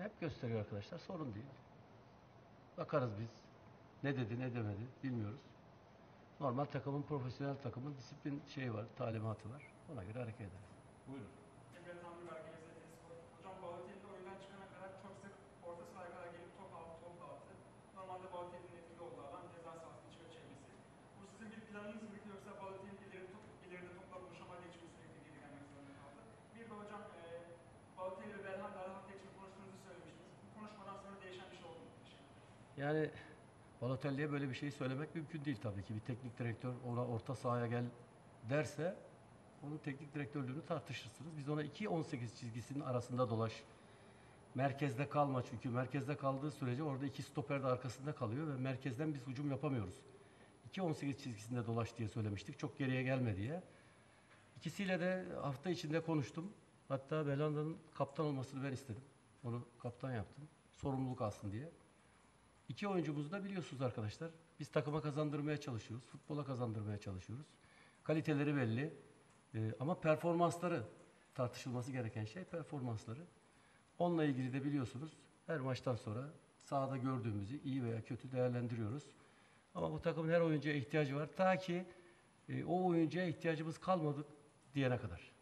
Hep gösteriyor arkadaşlar. Sorun değil. Bakarız biz. Ne dedi ne demedi bilmiyoruz. Normal takımın profesyonel takımın disiplin şeyi var, talimatı var. Ona göre hareket ederiz. Buyurun. Emre Tanrı Lezzeti Spor. Hocam Balotelli oyundan çıkana kadar çok sık orta sahaya kadar gelip top aldı, top dağıttı. Normalde Balotelli'nin etkili olduğu alan ceza sahasının içi ve çevresi. Bu sizin bir planınız mıydı yoksa Balotelli Yani Balotelli'ye böyle bir şey söylemek mümkün değil tabii ki. Bir teknik direktör ona orta sahaya gel derse onun teknik direktörlüğünü tartışırsınız. Biz ona 2-18 çizgisinin arasında dolaş. Merkezde kalma çünkü merkezde kaldığı sürece orada iki stoper de arkasında kalıyor ve merkezden biz hücum yapamıyoruz. 2-18 çizgisinde dolaş diye söylemiştik. Çok geriye gelme diye. İkisiyle de hafta içinde konuştum. Hatta Belanda'nın kaptan olmasını ben istedim. Onu kaptan yaptım. Sorumluluk alsın diye. İki oyuncumuzu da biliyorsunuz arkadaşlar. Biz takıma kazandırmaya çalışıyoruz. Futbola kazandırmaya çalışıyoruz. Kaliteleri belli. Ee, ama performansları tartışılması gereken şey performansları. Onunla ilgili de biliyorsunuz her maçtan sonra sahada gördüğümüzü iyi veya kötü değerlendiriyoruz. Ama bu takımın her oyuncuya ihtiyacı var. Ta ki e, o oyuncuya ihtiyacımız kalmadı diyene kadar.